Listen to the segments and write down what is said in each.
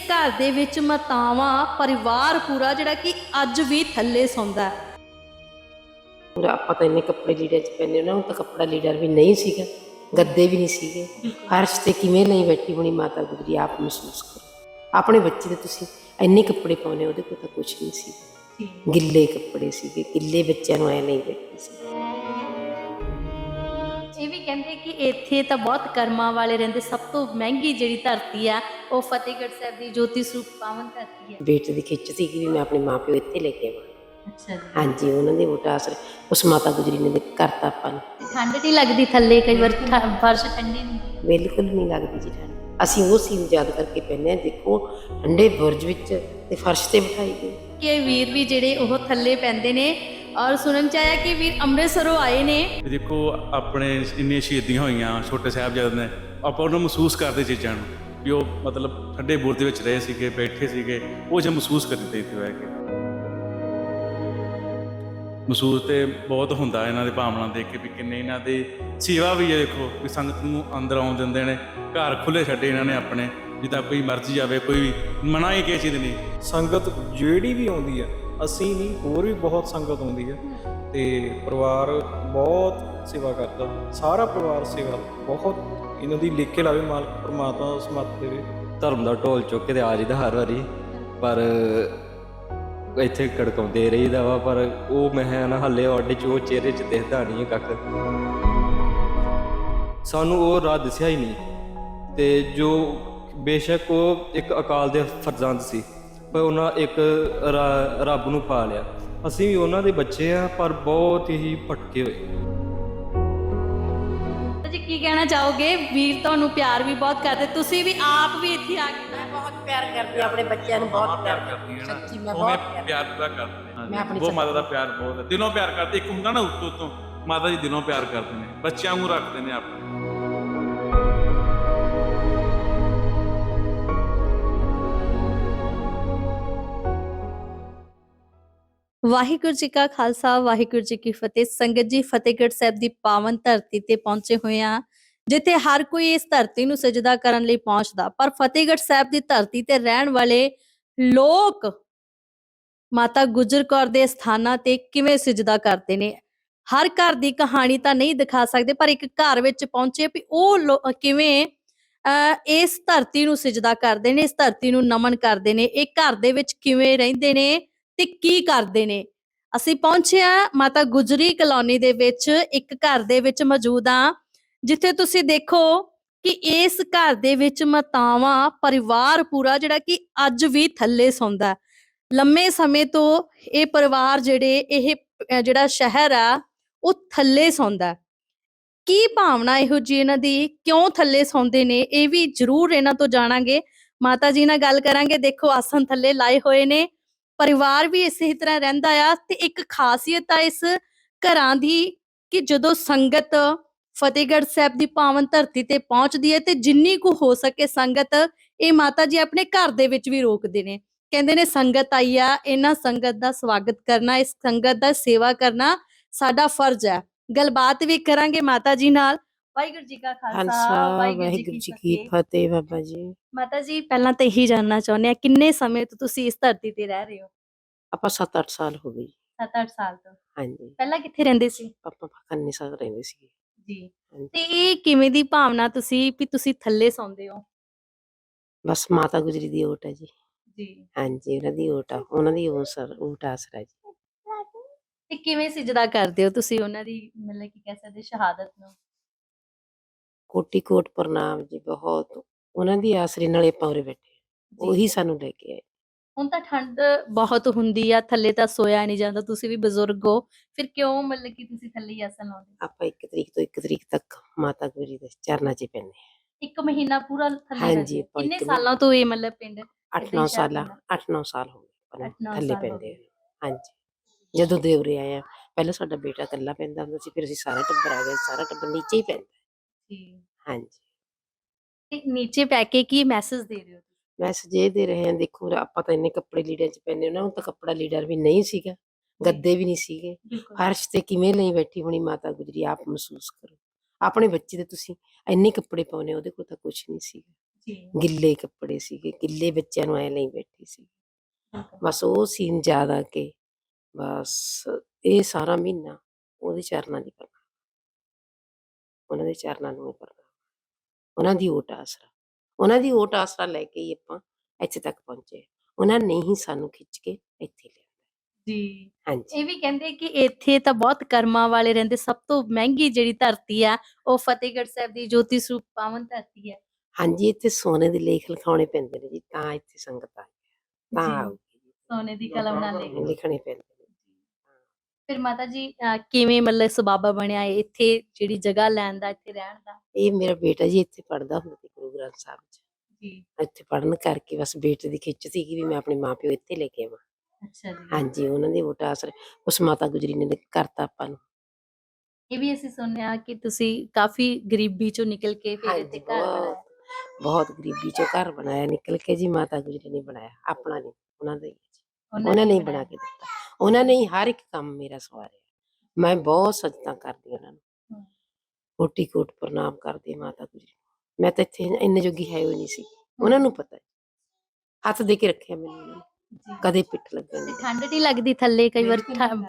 ਘਰ ਦੇ ਵਿੱਚ ਮਾਤਾਵਾਂ ਪਰਿਵਾਰ ਪੂਰਾ ਜਿਹੜਾ ਕਿ ਅੱਜ ਵੀ ਥੱਲੇ ਸੌਂਦਾ ਹੈ। ਪੂਰਾ ਆਪਾਂ ਤਾਂ ਇੰਨੇ ਕੱਪੜੇ ਲੀੜੇ ਚ ਪੈਂਦੇ ਉਹਨਾਂ ਨੂੰ ਤਾਂ ਕੱਪੜਾ ਲੀਡਰ ਵੀ ਨਹੀਂ ਸੀਗਾ ਗੱਦੇ ਵੀ ਨਹੀਂ ਸੀਗੇ। ਫਰਸ਼ ਤੇ ਕਿਵੇਂ ਲਈ ਬੈਠੀ ਹੋਣੀ ਮਾਤਾ ਗੁਜਰੀ ਆਪ ਮਹਿਸੂਸ ਕਰੋ। ਆਪਣੇ ਬੱਚੇ ਦੇ ਤੁਸੀਂ ਇੰਨੇ ਕੱਪੜੇ ਪਾਉਨੇ ਉਹਦੇ ਕੋਲ ਤਾਂ ਕੁਝ ਨਹੀਂ ਸੀ ਗਿੱਲੇ ਕੱਪੜੇ ਸੀਗੇ ਗਿੱਲੇ ਬੱਚਿਆਂ ਨੂੰ ਐ ਨਹੀਂ ਬੈਠੀ ਸੀ। ਇਹ ਵੀ ਕਹਿੰਦੇ ਕਿ ਇੱਥੇ ਤਾਂ ਬਹੁਤ ਕਰਮਾਂ ਵਾਲੇ ਰਹਿੰਦੇ ਸਭ ਤੋਂ ਮਹਿੰਗੀ ਜਿਹੜੀ ਧਰਤੀ ਆ ਉਹ ਫਤਿਹਗੜ੍ਹ ਸਾਹਿਬ ਦੀ ਜੋਤੀ ਸਰੂਪ ਪਾਵਨ ਧਰਤੀ ਹੈ ਬੇਟੇ ਦੀ ਖਿੱਚ ਸੀ ਕਿ ਵੀ ਮੈਂ ਆਪਣੇ ਮਾਪਿਓ ਇੱਥੇ ਲੈ ਕੇ ਆਵਾਂ। ਅੱਛਾ ਜੀ। ਹਾਂਜੀ ਉਹਨਾਂ ਦੇ ਵੋਟਾਂ ਆਸਰੇ ਉਸ ਮਾਤਾ ਗੁਜਰੀ ਨੇ ਦੇ ਕਰਤਾ ਆਪਾਂ ਨੂੰ। ਠੰਡ ਨਹੀਂ ਲੱਗਦੀ ਥੱਲੇ ਕਈ ਵਾਰ ਠ- ਫਰਸ਼ ਠੰਡੀ ਨਹੀਂ ਬਿਲਕੁਲ ਨਹੀਂ ਲੱਗਦੀ ਜੀ ਠੰਡ। ਅਸੀਂ ਉਹ ਸੀਨ ਯਾਦ ਕਰਕੇ ਪੈਂਦੇ ਹਾਂ ਦੇਖੋ ਠੰਡੇ ਬੁਰਜ ਵਿੱਚ ਤੇ ਫਰਸ਼ ਤੇ ਬਿਠਾਈ ਗਈ। ਕਿ ਵੀਰ ਵੀ ਜਿਹੜੇ ਉਹ ਥੱਲੇ ਪੈਂਦੇ ਨੇ ਔਰ ਸੁਣਨ ਚ ਆਇਆ ਕਿ ਵੀਰ ਅੰਮ੍ਰਿਤਸਰੋਂ ਆਏ ਨੇ। ਦੇਖੋ ਆਪਣੇ ਇੰਨੀਆਂ ਸ਼ਹੀਦੀਆਂ ਹੋਈਆਂ ਛੋਟੇ ਸਾਹਿਬਜ਼ਾਦੇ ਨੇ। ਆਪਾਂ ਉਹਨਾਂ ਮਹਿਸੂਸ ਕਰਦੇ ਚੀਜ਼ਾਂ ਨੂੰ ਵੀ ਉਹ ਮਤਲਬ ਠੰਡੇ ਬੁਰਜ ਦੇ ਵਿੱਚ ਰਹੇ ਸੀਗੇ ਬੈਠੇ ਸੀਗੇ ਉਹ ਜੇ ਮਹਿਸੂਸ ਕਰਦੇ ਇੱਥੇ ਬਹਿ ਕੇ। ਮਹਿਸੂਸ ਤੇ ਬਹੁਤ ਹੁੰਦਾ ਇਹਨਾਂ ਦੇ ਭਾਵਨਾ ਦੇਖ ਕੇ ਵੀ ਕਿੰਨੇ ਇਹਨਾਂ ਦੀ ਸੇਵਾ ਵੀ ਹੈ ਦੇਖੋ ਵੀ ਸੰਗਤ ਨੂੰ ਅੰਦਰ ਆਉਣ ਦਿੰਦੇ ਨੇ ਘਰ ਖੁੱਲੇ ਛੱਡੇ ਇਹਨਾਂ ਨੇ ਆਪਣੇ ਜਿੱਦਾਂ ਕੋਈ ਮਰਜ਼ੀ ਜਾਵੇ ਕੋਈ ਵੀ ਮਨਾ ਹੀ ਕਿਸੇ ਚੀਜ਼ ਨਹੀਂ ਸੰਗਤ ਜਿਹੜੀ ਵੀ ਆਉਂਦੀ ਆ ਅਸੀਂ ਨਹੀਂ ਹੋਰ ਵੀ ਬਹੁਤ ਸੰਗਤ ਆਉਂਦੀ ਹੈ ਤੇ ਪਰਿਵਾਰ ਬਹੁਤ ਸੇਵਾ ਕਰਦਾ, ਸਾਰਾ ਪਰਿਵਾਰ ਸੇਵਾ ਬਹੁਤ ਇਹਨਾਂ ਦੀ ਲੇਖੇ ਲਾਵੇ ਮਾਲਕ, ਪ੍ਰਮਾਤਮਾ ਸਮਤ ਦੇਵੇ। ਧਰਮ ਦਾ ਢੋਲ ਚੁੱਕ ਕੇ ਤੇ ਆ ਜਾਈਦਾ ਹਰ ਵਾਰੀ, ਪਰ ਇੱਥੇ ਕੜਕਾਉਂਦੇ ਰਹੀਦਾ ਵਾ, ਪਰ ਉਹ ਮੈਂ ਨਾ, ਹੱਲੇ ਆਡੇ ਚ ਉਹ ਚਿਹਰੇ ਚ ਦਿਖਦਾ ਨਹੀਂ ਕੱਖ। ਸਾਨੂੰ ਉਹ ਰਾਹ ਦਿਸਿਆ ਹੀ ਨਹੀਂ ਤੇ ਜੋ ਬੇਸ਼ੱਕ ਉਹ ਇੱਕ ਅਕਾਲ ਦੇ ਫਰਜ਼ੰਦ ਸੀ। ਪਰ ਉਹਨਾਂ ਇੱਕ ਰਾ- ਰੱਬ ਨੂੰ ਪਾ ਲਿਆ। ਅਸੀਂ ਵੀ ਉਹਨਾਂ ਦੇ ਬੱਚੇ ਆ ਪਰ ਬਹੁਤ ਹੀ ਭਟਕੇ ਹੋਏ। ਜੀ ਕੀ ਕਹਿਣਾ ਚਾਹੋਗੇ? ਵੀਰ ਤੁਹਾਨੂੰ ਪਿਆਰ ਵੀ ਬਹੁਤ ਕਰਦੇ ਤੁਸੀਂ ਵੀ ਆਪ ਵੀ ਇੱਥੇ ਆ ਕੇ ਬਹੁਤ ਪਿਆਰ ਕਰਦੀ ਆਪਣੇ ਬੱਚਿਆਂ ਨੂੰ ਬਹੁਤ ਪਿਆਰ ਕਰਦੀ ਹੈ ਨਾ। ਸੱਚੀ ਮੈਂ ਬਹੁਤ ਪਿਆਰ ਪੂਰਾ ਕਰਦੇ ਨੇ ਮੈਂ ਆਪਣੀ ਉਹ ਮਾਤਾ ਦਾ ਪਿਆਰ ਬਹੁਤ ਹੈ। ਦਿਲੋਂ ਪਿਆਰ ਕਰਦੇ ਇੱਕ ਹੁੰਦਾ ਨਾ ਉੱਤੋਂ ਤੋਂ ਮਾਤਾ ਜੀ ਦਿਲੋਂ ਪਿਆਰ ਕਰਦੇ ਨੇ ਬੱਚਿਆਂ ਨੂੰ ਰੱਖਦੇ ਨੇ ਆਪਣੇ ਵਾਹਿਗੁਰੂ ਜੀ ਕਾ ਖਾਲਸਾ ਵਾਹਿਗੁਰੂ ਜੀ ਕੀ ਫਤਿਹ। ਸੰਗਤ ਜੀ ਫਤਿਹਗੜ੍ਹ ਸਾਹਿਬ ਦੀ ਪਾਵਨ ਧਰਤੀ ਤੇ ਪਹੁੰਚੇ ਹੋਏ ਆ ਜਿੱਥੇ ਹਰ ਕੋਈ ਇਸ ਧਰਤੀ ਨੂੰ ਸਜਦਾ ਕਰਨ ਲਈ ਪਹੁੰਚਦਾ। ਪਰ ਫਤਿਹਗੜ੍ਹ ਸਾਹਿਬ ਦੀ ਧਰਤੀ ਤੇ ਰਹਿਣ ਵਾਲੇ ਲੋਕ ਮਾਤਾ ਗੁਜਰ ਕੌਰ ਦੇ ਸਥਾਨਾਂ ਤੇ ਕਿਵੇਂ ਸਜਦਾ ਕਰਦੇ ਨੇ? ਹਰ ਘਰ ਦੀ ਕਹਾਣੀ ਤਾਂ ਨਹੀਂ ਦਿਖਾ ਸਕਦੇ ਪਰ ਇੱਕ ਘਰ ਵਿੱਚ ਪਹੁੰਚੇ ਵੀ ਉਹ ਲੋ- ਕਿਵੇਂ ਅਹ, ਇਸ ਧਰਤੀ ਨੂੰ ਸਜਦਾ ਕਰਦੇ ਨੇ ਇਸ ਧਰਤੀ ਨੂੰ ਨਮਨ ਕਰਦੇ ਨੇ ਇਹ ਘਰ ਦੇ ਵਿੱਚ ਕਿਵੇਂ ਰਹਿੰਦੇ ਨੇ? ਤੇ ਕੀ ਕਰਦੇ ਨੇ? ਅਸੀਂ ਪਹੁੰਚੇ ਆ ਮਾਤਾ ਗੁਜਰੀ ਕਲੋਨੀ ਦੇ ਵਿੱਚ, ਇੱਕ ਘਰ ਦੇ ਵਿੱਚ ਮੌਜੂਦ ਆ ਜਿੱਥੇ ਤੁਸੀਂ ਦੇਖੋ ਕਿ ਇਸ ਘਰ ਦੇ ਵਿੱਚ ਮਾਤਾਵਾਂ, ਪਰਿਵਾਰ ਪੂਰਾ ਜਿਹੜਾ ਕਿ ਅੱਜ ਵੀ ਥੱਲੇ ਸੌਂਦਾ ਲੰਮੇ ਸਮੇਂ ਤੋਂ ਇਹ ਪਰਿਵਾਰ ਜਿਹੜੇ, ਇਹ ਜਿਹੜਾ ਸ਼ਹਿਰ ਆ, ਉਹ ਥੱਲੇ ਸੌਂਦਾ ਕੀ ਭਾਵਨਾ ਇਹੋ ਜੀ ਇਹਨਾਂ ਦੀ? ਕਿਉਂ ਥੱਲੇ ਸੌਂਦੇ ਨੇ? ਇਹ ਵੀ ਜ਼ਰੂਰ ਇਹਨਾਂ ਤੋਂ ਜਾਣਾਂਗੇ। ਮਾਤਾ ਜੀ ਨਾਲ ਗੱਲ ਕਰਾਂਗੇ। ਦੇਖੋ ਆਸਨ ਥੱਲੇ ਲਾਏ ਹੋਏ ਨੇ। ਪਰਿਵਾਰ ਵੀ ਇਸੇ ਤਰ੍ਹਾਂ ਰਹਿੰਦਾ ਆ ਤੇ ਇੱਕ ਖਾਸੀਅਤ ਆ ਇਸ ਘਰਾਂ ਦੀ ਕਿ ਜਦੋਂ ਸੰਗਤ ਫਤਿਹਗੜ੍ਹ ਸਾਹਿਬ ਦੀ ਪਾਵਨ ਧਰਤੀ ਤੇ ਪਹੁੰਚਦੀ ਹੈ ਤੇ ਜਿੰਨੀ ਕੁ ਹੋ ਸਕੇ ਸੰਗਤ ਇਹ ਮਾਤਾ ਜੀ ਆਪਣੇ ਘਰ ਦੇ ਵਿੱਚ ਵੀ ਰੋਕਦੇ ਨੇ। ਕਹਿੰਦੇ ਨੇ, ਸੰਗਤ ਆਈ ਆ, ਇਹਨਾਂ ਸੰਗਤ ਦਾ ਸਵਾਗਤ ਕਰਨਾ, ਇਸ ਸੰਗਤ ਦਾ ਸੇਵਾ ਕਰਨਾ ਸਾਡਾ ਫਰਜ਼ ਹੈ। ਗੱਲਬਾਤ ਵੀ ਕਰਾਂਗੇ ਮਾਤਾ ਜੀ ਨਾਲ। ਵਾਹਿਗੁਰੂ ਜੀ ਕਾ ਖਾਲਸਾ ਵਾਹਿਗੁਰੂ ਜੀ ਕੀ ਫਤਿਹ। ਬਾਬਾ ਜੀ। ਮਾਤਾ ਜੀ ਪਹਿਲਾਂ ਤਾਂ ਇਹੀ ਜਾਨਣਾ ਚਾਹੁੰਦੇ ਆ ਕਿੰਨੇ ਸਮੇਂ ਤੋਂ ਤੁਸੀਂ ਇਸ ਧਰਤੀ ਤੇ ਰਹਿ ਰਹੇ ਹੋ? ਆਪਾਂ 7-8 ਸਾਲ ਹੋ ਗਏ ਜੀ। 7-8 ਸਾਲ ਤੋਂ। ਹਾਂਜੀ। ਪਹਿਲਾਂ ਕਿੱਥੇ ਰਹਿੰਦੇ ਸੀ? ਆਪਾਂ ਖੰਨੇ ਸਾਲ ਰਹਿੰਦੇ ਸੀ ਜੀ। ਤੇ ਇਹ ਕਿਵੇਂ ਦੀ ਭਾਵਨਾ ਤੁਸੀਂ ਵੀ ਤੁਸੀਂ ਥੱਲੇ ਸੌਂਦੇ ਹੋ? ਬਸ ਮਾਤਾ ਗੁਜਰੀ ਦੀ ਓਟ ਹੈ ਜੀ। ਜੀ। ਹਾਂਜੀ ਉਹਨਾਂ ਦੀ ਓਟ ਆ ਉਹਨਾਂ ਦੀ ਉਹ ਸਰ ਓਟ ਆਸਰਾ ਜੀ। ਤੇ ਕਿਵੇਂ ਸਜਦਾ ਕਰਦੇ ਹੋ ਤੁਸੀਂ ਉਹਨਾਂ ਦੀ ਮਤਲਬ ਕੀ ਕਹਿ ਸਕਦੇ ਸ਼ਹਾਦਤ ਨੂੰ? ਕੋਟੀ ਕੋਟ ਪ੍ਰਣਾਮ ਜੀ ਬਹੁਤ। ਉਹਨਾਂ ਦੀ ਆਸਰੇ ਨਾਲੇ ਆਪਾਂ ਉਰੇ ਬੈਠੇ ਹਾਂ। ਉਹੀ ਸਾਨੂੰ ਲੈ ਕੇ ਆਏ। ਹੁਣ ਤਾਂ ਠੰਡ ਬਹੁਤ ਹੁੰਦੀ ਆ ਥੱਲੇ ਤਾਂ ਸੋਇਆ ਨਹੀਂ ਜਾਂਦਾ ਤੁਸੀਂ ਵੀ ਬਜ਼ੁਰਗ ਹੋ। ਫਿਰ ਕਿਉਂ ਮਤਲਬ ਕਿ ਤੁਸੀਂ ਥੱਲੇ ਹੀ ਆਸਨ ਲਾਉਂਦੇ? ਆਪਾਂ 1 ਤਰੀਕ ਤੋਂ 1 ਤਰੀਕ ਤੱਕ ਮਾਤਾ ਗੁਜਰੀ ਦੇ ਚਰਨਾਂ 'ਚ ਪੈਂਦੇ ਇੱਕ ਮਹੀਨਾ ਪੂਰਾ ਥੱਲੇ ਹਾਂਜੀ, ਰਹਿੰਦੇ ਹੋ। ਆਪਾਂ ਕਿੰਨੇ ਇੱਕ ਮਹੀਨਾ- ਸਾਲਾਂ ਤੋਂ ਇਹ ਮਤਲਬ ਪਿੰਡ 8-9 ਸ਼ਹਿਰ ਸਾਲਾਂ ਪੈਂਦਾ। 8-9 ਸਾਲ ਹੋ ਗਏ ਆਪਾਂ ਨੂੰ ਅੱਠ ਨੌ ਥੱਲੇ ਸਾਲ ਹੋ ਪੈਂਦੇ। ਹਾਂਜੀ। ਜਦੋਂ ਦੇ ਉਰੇ ਆਏ ਆ ਪਹਿਲਾਂ ਸਾਡਾ ਬੇਟਾ ਇਕੱਲਾ ਪੈਂਦਾ ਹੁੰਦਾ ਸੀ ਫਿਰ ਅਸੀਂ ਸਾਰਾ ਟੱਬਰ ਆ ਗਏ ਸਾਰਾ ਟੱਬਰ ਨੀਚੇ ਹੀ ਪੈਂਦਾ। ਜੀ ਹਾਂਜੀ ਤੇ ਨੀਚੇ ਪੈ ਕੇ ਕੀ ਮੈਸੇਜ ਦੇ ਰਹੇ ਹੋ ਤੁਸੀਂ? ਮੈਸੇਜ ਇਹ ਦੇ ਰਹੇ ਆ ਦੇਖੋ ਆਪਾਂ ਤਾਂ ਇੰਨੇ ਕੱਪੜੇ ਲੀੜਿਆਂ ਚ ਪੈਂਦੇ ਉਹਨਾਂ ਨੂੰ ਤਾਂ ਕੱਪੜਾ ਲੀਡਰ ਵੀ ਨਹੀਂ ਸੀਗਾ ਗੱਦੇ ਵੀ ਨਹੀਂ ਸੀਗੇ ਬਿਲਕੁਲ ਫਰਸ਼ ਤੇ ਕਿਵੇਂ ਲਈ ਬੈਠੀ ਹੋਣੀ ਮਾਤਾ ਗੁਜਰੀ ਆਪ ਮਹਿਸੂਸ ਕਰੋ ਆਪਣੇ ਬੱਚੇ ਦੇ ਤੁਸੀਂ ਇੰਨੇ ਕੱਪੜੇ ਪਾਉਨੇ ਉਹਦੇ ਕੋਲ ਤਾਂ ਕੁਝ ਨਹੀਂ ਸੀਗਾ ਜੀ ਗਿੱਲੇ ਕੱਪੜੇ ਸੀਗੇ ਗਿੱਲੇ ਬੱਚਿਆਂ ਨੂੰ ਐ ਲਈ ਬੈਠੀ ਸੀ ਬਸ ਉਹ ਸੀਨ ਆ ਕੇ ਬਸ ਇਹ ਸਾਰਾ ਮਹੀਨਾ ਉਹਦੇ ਚਰਨਾਂ ਦੀ ਕਰਨਾ ਉਹਨਾਂ ਦੇ ਚਰਨਾਂ ਨੂੰ ਹੀ ਕਰਨਾ ਉਹਨਾਂ ਦੀ ਓਟ ਆਸਰਾ ਉਹਨਾਂ ਦੀ ਓਟ ਆਸਰਾ ਲੈ ਕੇ ਹੀ ਆਪਾਂ ਇੱਥੇ ਤੱਕ ਪਹੁੰਚੇ ਉਹਨਾਂ ਨੇ ਹੀ ਸਾਨੂੰ ਖਿੱਚ ਕੇ ਇੱਥੇ ਲਿਆ ਜੀ। ਹਾਂਜੀ। ਇਹ ਵੀ ਕਹਿੰਦੇ ਕਿ ਇੱਥੇ ਤਾਂ ਬਹੁਤ ਕਰਮਾਂ ਵਾਲੇ ਰਹਿੰਦੇ ਸਭ ਤੋਂ ਮਹਿੰਗੀ ਜਿਹੜੀ ਧਰਤੀ ਆ ਉਹ ਫਤਿਹਗੜ੍ਹ ਸਾਹਿਬ ਦੀ ਜੋਤੀ ਸਰੂਪ ਪਾਵਨ ਧਰਤੀ ਹੈ ਹਾਂਜੀ ਇੱਥੇ ਸੋਨੇ ਦੇ ਲੇਖ ਲਿਖਾਉਣੇ ਪੈਂਦੇ ਨੇ ਜੀ ਤਾਂ ਇੱਥੇ ਸੰਗਤ ਆ ਤਾਂ ਜੀ। ਆਊਗੀ ਜੀ। ਸੋਨੇ ਦੀ ਕਲਮ ਨਾਲ ਲਿਖ ਲਿਖਣੇ ਪੈਂਦੇ ਨੇ। ਫਿਰ ਮਾਤਾ ਜੀ ਅਹ ਕਿਵੇਂ ਮਤਲਬ ਸਬਾਬਾ ਬਣਿਆ ਇਹ? ਇੱਥੇ ਜਿਹੜੀ ਜਗ੍ਹਾ ਲੈਣ ਦਾ ਇੱਥੇ ਰਹਿਣ ਦਾ? ਇਹ ਮੇਰਾ ਬੇਟਾ ਜੀ ਇੱਥੇ ਪੜਦਾ ਹੁੰਦਾ ਸੀ ਗੁਰੂ ਗ੍ਰੰਥ ਸਾਹਿਬ ਚ। ਜੀ। ਇੱਥੇ ਪੜਨ ਕਰਕੇ ਬਸ ਬੇਟੇ ਦੀ ਖਿੱਚ ਸੀ ਕਿ ਵੀ ਮੈਂ ਆਪਣੇ ਮਾਪਿਓ ਇੱਥੇ ਲੈ ਕੇ ਆਵਾਂ। ਅੱਛਾ ਜੀ। ਹਾਂਜੀ ਉਹਨਾਂ ਦੇ ਵੋਟ ਆਸਰੇ ਉਸ ਮਾਤਾ ਗੁਜਰੀ ਨੇ ਕਰਤਾ ਆਪਾਂ ਨੂੰ। ਇਹ ਵੀ ਅਸੀਂ ਸੁਣਿਆ ਕਿ ਤੁਸੀਂ ਕਾਫੀ ਗਰੀਬੀ ਚੋਂ ਨਿਕਲ ਕੇ ਫਿਰ ਇੱਥੇ ਹਾਂਜੀ ਘਰ ਬਣਾਇਆ। ਬਹੁਤ ਬਹੁਤ ਗਰੀਬੀ ਚੋਂ ਘਰ ਬਣਾਇਆ ਨਿਕਲ ਕੇ ਜੀ ਮਾਤਾ ਗੁਜਰੀ ਨੇ ਬਣਾਇਆ ਆਪਣਾ ਨਹੀਂ ਉਹਨਾਂ ਦਾ ਹੀ ਹੈ ਜੀ। ਉਹਨਾਂ ਨੇ ਹੀ ਬਣਾ ਕੇ ਦਿੱਤਾ। ਉਹਨਾਂ ਨੇ ਹੀ ਹਰ ਇੱਕ ਕੰਮ ਮੇਰਾ ਸਵਾਰਿਆ। ਮੈਂ ਬਹੁਤ ਸਜਦਾ ਕਰਦੀ ਉਹਨਾਂ ਨੂੰ। ਕੋਟੀ ਕੋਟ ਪ੍ਰਣਾਮ ਕਰਦੀ ਮਾਤਾ ਗੁਜਰੀ। ਮੈਂ ਤਾਂ ਇੱਥੇ ਇੰਨੇ ਜੋਗੀ ਹੈ ਹੋਈ ਨਹੀਂ ਸੀ। ਉਹਨਾਂ ਨੂੰ ਪਤਾ ਹੈ। ਹੱਥ ਦੇ ਕੇ ਰੱਖਿਆ ਮੈਨੂੰ ਉਹਨਾਂ ਨੇ। ਕਦੇ ਪਿੱਠ ਲੱਗਣ ਠੰਡ ਨਹੀਂ ਲੱਗਦੀ ਥੱਲੇ ਕਈ ਵਾਰ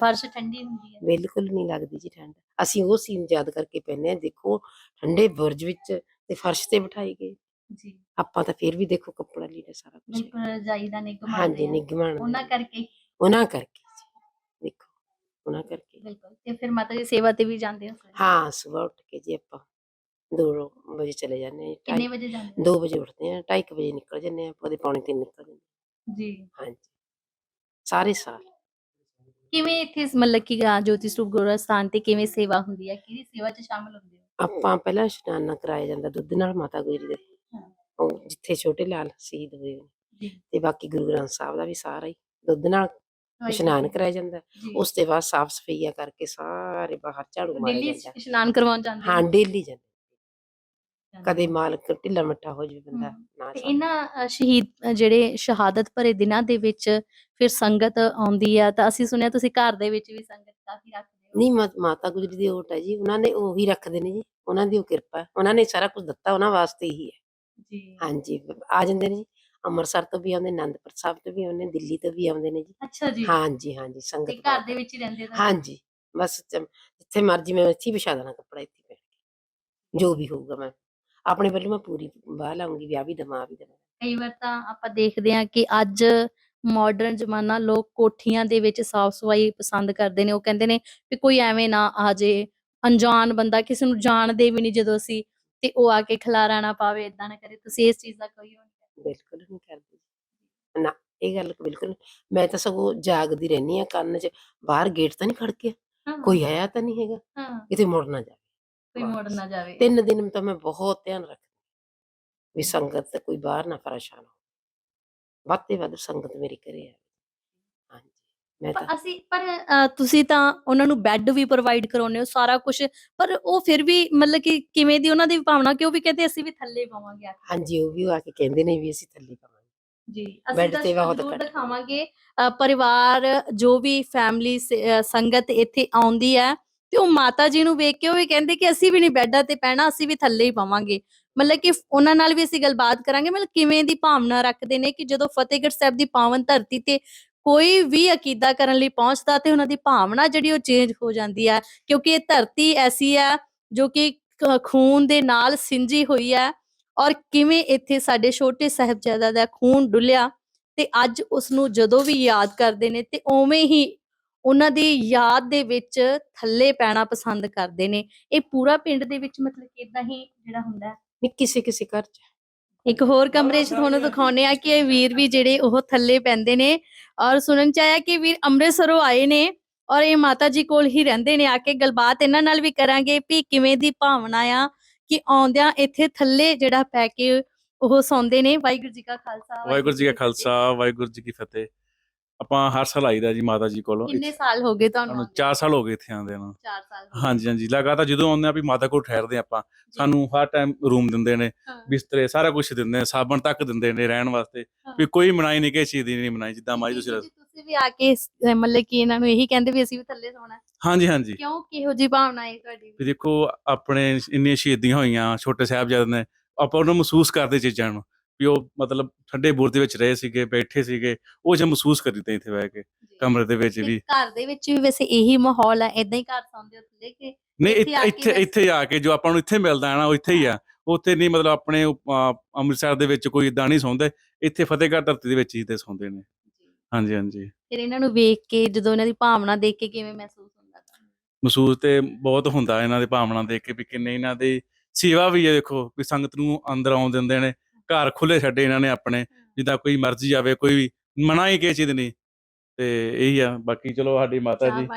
ਫਰਸ਼ ਠੰਡੀ ਹੁੰਦੀ ਹੈ। ਬਿਲਕੁਲ ਨਹੀਂ ਲੱਗਦੀ ਜੀ ਠੰਡ। ਅਸੀਂ ਉਹ ਸੀਨ ਯਾਦ ਕਰਕੇ ਪੈਨੇ ਆ ਦੇਖੋ ਠੰਡੇ ਬੁਰਜ ਵਿੱਚ ਤੇ ਫਰਸ਼ ਤੇ ਬਿਠਾਈ ਗਏ। ਜੀ। ਆਪਾਂ ਤਾਂ ਫਿਰ ਵੀ ਦੇਖੋ ਕੱਪੜਾ ਲੀੜਾ ਸਾਰਾ ਕੁਝ ਬਿਲਕੁਲ ਰਜਾਈ ਦਾ ਨਿੱਘ ਹਾਂਜੀ ਨਿਗਮਾਨ ਉਹਨਾਂ ਕਰਕੇ। ਉਹਨਾਂ ਕਰਕੇ। ਉਹਨਾਂ ਕਰਕੇ। ਬਿਲਕੁਲ ਤੇ ਫਿਰ ਮਾਤਾ ਜੀ ਸੇਵਾ ਤੇ ਵੀ ਜਾਂਦੇ ਹੋ? ਹਾਂ ਸਵੇਰ ਉੱਠ ਕੇ ਜੀ ਆਪਾਂ 2 ਵਜੇ ਚਲੇ ਜਾਂਦੇ ਹਾਂ ਕਿੰਨੇ ਵਜੇ ਜਾਂਦੇ ਹੋ? ਦੋ ਵਜੇ ਉੱਠਦੇ ਆ 2:30 ਵਜੇ ਨਿਕਲ ਜਾਂਦੇ ਆ ਉਹਦੇ ਪੌਣੇ ਤਿੰਨ ਨਿਕਲ ਜਾਂਦੇ ਹਾਂ। ਜੀ। ਹਾਂਜੀ। ਸਾਰੇ ਸਾਲ। ਕਿਵੇਂ ਇੱਥੇ ਸ- ਮਤਲਬ ਕਿ ਜੋਤੀ ਸਰੂਪ ਗੁਰੂ ਸਥਾਨ ਤੇ ਕਿਵੇਂ ਸੇਵਾ ਹੁੰਦੀ ਹੈ? ਕਿਹਦੀ ਸੇਵਾ 'ਚ ਸ਼ਾਮਲ ਹੁੰਦੇ ਹੋ? ਆਪਾਂ ਪਹਿਲਾਂ ਇਸ਼ਨਾਨ ਕਰਾਇਆ ਜਾਂਦਾ ਦੁੱਧ ਨਾਲ ਮਾਤਾ ਗੁਜਰੀ ਦੇ। ਹਾਂ। ਉਹ ਜਿੱਥੇ ਛੋਟੇ ਲਾਲ ਸ਼ਹੀਦ ਹੋਏ ਨੇ। ਜੀ। ਤੇ ਬਾਕੀ ਗੁਰੂ ਗ੍ਰੰਥ ਸਾਹਿਬ ਦਾ ਵੀ ਸਾਰਾ ਹੀ ਦੁੱਧ ਨਾਲ ਇਸ਼ਨਾਨ ਕਰਾਇਆ ਜਾਂਦਾ। ਉਸ ਤੋਂ ਬਾਅਦ ਸਾਫ਼ ਸਫਾਈਆ ਕਰਕੇ ਸਾਰੇ ਬਾਹਰ ਝਾੜੂ ਮਾਰਿਆ ਜਾਂਦਾ ਇਸ਼ਨਾਨ ਕਰਵਾਉਣ ਜਾਂਦੇ ਹਾਂ? ਡੇਲੀ ਜਾਂਦੇ ਕਦੇ। ਮਾਲਕ ਢਿੱਲਾ ਮੱਠਾ ਹੋ ਜਾਵੇ ਬੰਦਾ ਨਾ ਤੇ। ਇਹਨਾਂ ਸ਼ਹੀਦ ਜਿਹੜੇ ਸ਼ਹਾਦਤ ਭਰੇ ਦਿਨਾਂ ਦੇ ਵਿੱਚ ਫਿਰ ਸੰਗਤ ਆਉਂਦੀ ਆ ਤਾਂ ਅਸੀਂ ਸੁਣਿਆ ਤੁਸੀਂ ਘਰ ਦੇ ਵਿੱਚ ਵੀ ਸੰਗਤ ਕਾਫੀ ਰੱਖਦੇ ਹੋ ਨਹੀਂ ਮਾਤਾ ਗੁਜਰੀ ਦੀ ਓਟ ਹੈ ਜੀ ਉਹਨਾਂ ਨੇ ਉਹੀ ਰੱਖਦੇ ਨੇ ਜੀ ਉਹਨਾਂ ਦੀ ਉਹ ਕਿਰਪਾ। ਉਹਨਾਂ ਨੇ ਸਾਰਾ ਕੁਝ ਦਿੱਤਾ ਉਹਨਾਂ ਵਾਸਤੇ ਹੀ ਹੈ ਜੀ ਹਾਂਜੀ ਆ ਜਾਂਦੇ ਨੇ ਜੀ ਅੰਮ੍ਰਿਤਸਰ ਤੋਂ ਵੀ ਆਉਂਦੇ ਆਨੰਦਪੁਰ ਸਾਹਿਬ ਤੋਂ ਵੀ ਆਉਂਦੇ ਦਿੱਲੀ ਤੋਂ ਵੀ ਆਉਂਦੇ ਨੇ ਜੀ। ਅੱਛਾ ਜੀ। ਹਾਂਜੀ ਹਾਂਜੀ ਤੇ ਸੰਗਤ ਘਰ ਦੇ ਵਿੱਚ ਹੀ ਰਹਿੰਦੇ ਤਾਂ? ਹਾਂਜੀ ਬਸ ਜਿੱਥੇ ਮਰਜ਼ੀ ਮੈਂ ਇੱਥੇ ਹੀ ਵਿਛਾ ਦੇਣਾ ਕੱਪੜਾ ਇੱਥੇ ਬੈਠ ਕੇ। ਜੋ ਵੀ ਹੋਊਗਾ ਮੈਂ ਆਪਣੇ ਵੱਲੋਂ ਮੈਂ ਪੂਰੀ ਬਾਹ ਲਾਉਂਗੀ ਵਿਆਹ ਵੀ ਦਮਾ ਵੀ ਦਵਾਂ। ਕਈ ਵਾਰ ਤਾਂ ਆਪਾਂ ਦੇਖਦੇ ਹਾਂ ਕਿ ਅੱਜ ਮਾਡਰਨ ਜ਼ਮਾਨਾ ਲੋਕ ਕੋਠੀਆਂ ਦੇ ਵਿੱਚ ਸਾਫ਼ ਸਫ਼ਾਈ ਪਸੰਦ ਕਰਦੇ ਨੇ। ਉਹ ਕਹਿੰਦੇ ਨੇ ਵੀ ਕੋਈ ਐਵੇਂ ਨਾ ਆ ਜੇ ਅਣਜਾਣ ਬੰਦਾ ਕਿਸੇ ਨੂੰ ਜਾਣਦੇ ਵੀ ਨਹੀਂ ਜਦੋਂ ਅਸੀਂ ਤੇ ਉਹ ਆ ਕੇ ਖਲਾਰਾ ਨਾ ਪਾਵੇ ਇਦਾਂ ਨਾ ਕਰੇ। ਤੁਸੀਂ ਇਸ ਚੀਜ਼ ਦਾ ਕੋਈ ਉਹ ਬਿਲਕੁਲ ਨਹੀਂ ਕਰਦੀ। ਨਾ ਇਹ ਗੱਲ ਬਿਲਕੁਲ। ਮੈਂ ਤਾਂ ਸਗੋਂ ਜਾਗਦੀ ਰਹਿੰਦੀ ਆ ਕੰਨ 'ਚ ਬਾਹਰ ਗੇਟ ਤਾਂ ਨਹੀਂ ਖੜਕਿਆ ਹਾਂ ਕੋਈ ਆਇਆ ਤਾਂ ਨਹੀਂ ਹੈਗਾ। ਹਾਂ। ਕਿਤੇ ਮੁੜ ਨਾ ਜਾਵੇ। ਕੋਈ ਮੋੜ ਨਾ ਜਾਵੇ। ਤਿੰਨ ਦਿਨ ਤਾਂ ਮੈਂ ਬਹੁਤ ਧਿਆਨ ਰੱਖਦੀ ਵੀ ਸੰਗਤ ਤੇ ਕੋਈ ਬਾਹਰ ਨਾ ਪਰੇਸ਼ਾਨ ਹੋ ਵੱਧ ਤੇ ਵੱਧ ਸੰਗਤ ਮੇਰੀ ਘਰੇ ਆ ਮੈਂ ਤਾਂ ਅਸੀਂ ਪਰ ਅ, ਤੁਸੀਂ ਤਾਂ ਉਹਨਾਂ ਨੂੰ ਬੈੱਡ ਵੀ ਪ੍ਰੋਵਾਈਡ ਕਰਾਉਂਦੇ ਹੋ ਸਾਰਾ ਕੁਝ ਪਰ ਉਹ ਫਿਰ ਵੀ ਮਤਲਬ ਕਿ ਕਿਵੇਂ ਦੀ ਉਹਨਾਂ ਦੀ ਭਾਵਨਾ ਕਿ ਉਹ ਵੀ ਕਹਿੰਦੇ ਅਸੀਂ ਵੀ ਥੱਲੇ ਪਾਵਾਂਗੇ ਆ ਕੇ। ਹਾਂਜੀ ਉਹ ਵੀ ਆ ਕੇ ਕਹਿੰਦੇ ਨੇ ਵੀ ਅਸੀਂ ਥੱਲੇ ਪਾਵਾਂਗੇ ਜੀ ਅਸੀਂ ਬੈੱਡ ਤਾਂ ਤੇ ਬਹੁਤ ਜ਼ਰੂਰ ਘੱਟ। ਦਿਖਾਵਾਂਗੇ ਅ, ਪਰਿਵਾਰ ਜੋ ਵੀ ਫੈਮਿਲੀ ਸੰਗਤ ਇੱਥੇ ਆਉਂਦੀ ਹੈ ਤੇ ਉਹ ਮਾਤਾ ਜੀ ਨੂੰ ਵੇਖ ਕੇ ਉਹ ਵੀ ਕਹਿੰਦੇ ਕਿ ਅਸੀਂ ਵੀ ਨਹੀਂ ਬੈੱਡਾਂ ਤੇ ਪੈਣਾ ਅਸੀਂ ਵੀ ਥੱਲੇ ਹੀ ਪਾਵਾਂਗੇ ਮਤਲਬ ਕਿ ਉਹਨਾਂ ਨਾਲ ਵੀ ਅਸੀਂ ਗੱਲਬਾਤ ਕਰਾਂਗੇ ਮਤਲਬ ਕਿਵੇਂ ਦੀ ਭਾਵਨਾ ਰੱਖਦੇ ਨੇ ਕਿ ਜਦੋਂ ਫਤਿਹਗੜ੍ਹ ਸਾਹਿਬ ਦੀ ਪਾਵਨ ਧਰਤੀ ਤੇ ਕੋਈ ਵੀ ਅਕੀਦਾ ਕਰਨ ਲਈ ਪਹੁੰਚਦਾ ਤੇ ਉਹਨਾਂ ਦੀ ਭਾਵਨਾ ਜਿਹੜੀ ਉਹ ਚੇਂਜ ਹੋ ਜਾਂਦੀ ਹੈ ਕਿਉਂਕਿ ਇਹ ਧਰਤੀ ਐਸੀ ਹੈ ਜੋ ਕਿ ਖੂਨ ਦੇ ਨਾਲ ਸਿੰਜੀ ਹੋਈ ਹੈ ਔਰ ਕਿਵੇਂ ਇੱਥੇ ਸਾਡੇ ਛੋਟੇ ਸਾਹਿਬਜ਼ਾਦਾ ਦਾ ਖੂਨ ਡੁੱਲਿਆ ਤੇ ਅੱਜ ਉਸ ਨੂੰ ਜਦੋਂ ਵੀ ਯਾਦ ਕਰਦੇ ਨੇ ਤੇ ਉਵੇਂ ਹੀ ਉਹਨਾਂ ਦੀ ਯਾਦ ਦੇ ਵਿੱਚ ਥੱਲੇ ਪੈਣਾ ਪਸੰਦ ਕਰਦੇ ਨੇ। ਇਹ ਪੂਰਾ ਪਿੰਡ ਦੇ ਵਿੱਚ ਮਤਲਬ ਕਿ ਇਦਾਂ ਹੀ ਜਿਹੜਾ ਹੁੰਦਾ ਹੈ। ਕਿਸੇ ਕਿਸੇ ਘਰ 'ਚ। ਇੱਕ ਹੋਰ ਕਮਰੇ 'ਚ ਤੁਹਾਨੂੰ ਦਿਖਾਉਨੇ ਆ ਕਿ ਇਹ ਵੀਰ ਵੀ ਜਿਹੜੇ ਉਹ ਥੱਲੇ ਪੈਂਦੇ ਨੇ ਔਰ ਸੁਣਨ ਚ ਆਇਆ ਕਿ ਵੀਰ ਅੰਮ੍ਰਿਤਸਰੋਂ ਆਏ ਨੇ ਔਰ ਇਹ ਮਾਤਾ ਜੀ ਕੋਲ ਹੀ ਰਹਿੰਦੇ ਨੇ ਆ ਕੇ ਗੱਲਬਾਤ ਇਹਨਾਂ ਨਾਲ ਵੀ ਕਰਾਂਗੇ ਵੀ ਕਿਵੇਂ ਦੀ ਭਾਵਨਾ ਆ ਕਿ ਆਉਂਦਿਆਂ ਇੱਥੇ ਥੱਲੇ ਜਿਹੜਾ ਪੈ ਕੇ ਉਹ ਸੌਂਦੇ ਨੇ ਵਾਹਿਗੁਰੂ ਜੀ ਕਾ ਖਾਲਸਾ ਵਾਹਿਗੁਰੂ ਜੀ ਕਾ। ਖਾਲਸਾ ਵਾਹਿਗੁਰੂ ਜੀ ਕੀ ਫਤਿਹ ਆਪਾਂ ਹਰ ਸਾਲ ਆਈਦਾ ਜੀ ਮਾਤਾ ਜੀ ਕੋਲੋਂ। ਕਿੰਨੇ ਸਾਲ ਹੋ ਗਏ ਤੁਹਾਨੂੰ ਸਾਨੂੰ 4 ਸਾਲ ਹੋ ਗਏ ਇੱਥੇ ਆਉਂਦੇ ਨੂੰ। 4 ਸਾਲ। ਹਾਂਜੀ ਹਾਂਜੀ। ਲਗਾਤਾਰ ਜਦੋਂ ਆਉਂਦੇ ਆ ਵੀ ਮਾਤਾ ਕੋਲ ਠਹਿਰਦੇ ਆਪਾਂ ਸਾਨੂੰ ਹਰ ਟਾਈਮ ਰੂਮ ਦਿੰਦੇ ਨੇ ਬਿਸਤਰੇ ਸਾਰਾ ਕੁਝ ਦਿੰਦੇ ਨੇ ਸਾਬਣ ਤੱਕ ਦਿੰਦੇ ਨੇ ਰਹਿਣ ਵਾਸਤੇ। ਵੀ ਕੋਈ ਮਨਾਈ ਨਹੀਂ ਕਿ ਚੀਜ਼ ਦੀ ਨਹੀਂ ਮਨਾਈ ਜਿੱਦਾਂ ਮਾਈ ਤੁਸੀਂ ਤੁਸੀਂ ਵੀ ਆ ਕੇ ਮਤਲਬ ਕਿ ਇਹਨਾਂ ਨੂੰ ਇਹੀ ਕਹਿੰਦੇ ਵੀ ਅਸੀਂ ਵੀ ਥੱਲੇ ਸੌਣਾ। ਹਾਂਜੀ ਹਾਂਜੀ। ਕਿਉਂ? ਕਿਹੋ ਜੀ ਭਾਵਨਾ ਹੈ ਤੁਹਾਡੀ? ਵੀ ਦੇਖੋ ਆਪਣੇ ਇੰਨੀਆਂ ਸ਼ਹੀਦੀਆਂ ਹੋਈਆਂ ਛੋਟੇ ਸਾਹਿਬਜ਼ਾਦੇ ਨੇ ਆਪਾਂ ਉਹਨੂੰ ਮਹਿਸੂਸ ਕਰਦੇ ਚੀਜ਼ਾਂ ਨੂੰ। ਵੀ ਉਹ ਮਤਲਬ ਠੰਡੇ ਬੁਰਜ ਦੇ ਵਿੱਚ ਰਹੇ ਸੀਗੇ ਬੈਠੇ ਸੀਗੇ ਉਹ ਜੇ ਮਹਿਸੂਸ ਕਰੀਦਾ ਇੱਥੇ ਬਹਿ ਕੇ ਕਮਰੇ ਦੇ ਵਿੱਚ ਤੇ ਵੀ। ਘਰ ਦੇ ਵਿੱਚ ਵੀ ਵੈਸੇ ਇਹੀ ਮਾਹੌਲ ਹੈ ਇਦਾਂ ਹੀ ਘਰ ਸੌਂਦੇ ਹੋ ਥੱਲੇ ਕਿ ਨਹੀਂ ਇੱਥੇ ਇੱਥੇ ਆ ਕੇ ਜੋ ਆਪਾਂ ਨੂੰ ਇੱਥੇ ਮਿਲਦਾ ਹੈ ਨਾ ਉਹ ਇੱਥੇ ਹੀ ਆ। ਉੱਥੇ ਨਹੀਂ ਮਤਲਬ ਆਪਣੇ ਅੰਮ੍ਰਿਤਸਰ ਦੇ ਵਿੱਚ ਕੋਈ ਇਦਾਂ ਨਹੀਂ ਸੌਂਦੇ ਇੱਥੇ ਫਤਿਹਗੜ੍ਹ ਧਰਤੀ ਦੇ ਵਿੱਚ ਹੀ ਤੇ ਸੌਂਦੇ ਨੇ। ਹਾਂਜੀ ਹਾਂਜੀ। ਫਿਰ ਇਹਨਾਂ ਨੂੰ ਵੇਖ ਕੇ ਜਦੋਂ ਇਹਨਾਂ ਦੀ ਭਾਵਨਾ ਦੇਖ ਕੇ ਕਿਵੇਂ ਮਹਿਸੂਸ ਹੁੰਦਾ ਤੁਹਾਨੂੰ? ਮਹਿਸੂਸ ਤੇ ਬਹੁਤ ਹੁੰਦਾ ਇਹਨਾਂ ਦੇ ਭਾਵਨਾ ਦੇਖ ਕੇ ਵੀ ਕਿੰਨੇ ਇਹਨਾਂ ਦੀ ਸੇਵਾ ਵੀ ਹੈ ਦੇਖੋ ਵੀ ਸੰਗਤ ਨੂੰ ਅੰਦਰ ਆਉਣ ਦਿੰਦੇ ਨੇ ਘਰ ਖੁੱਲੇ ਛੱਡੇ ਇਹਨਾਂ ਨੇ ਆਪਣੇ ਜਿੱਦਾਂ ਕੋਈ ਮਰਜ਼ੀ ਆਵੇ ਕੋਈ ਵੀ ਮਨਾ ਹੀ ਕਿਸੇ ਚੀਜ਼ ਨਹੀਂ ਤੇ ਇਹੀ ਆ ਬਾਕੀ ਚਲੋ ਸਾਡੀ ਮਾਤਾ ਜੀ।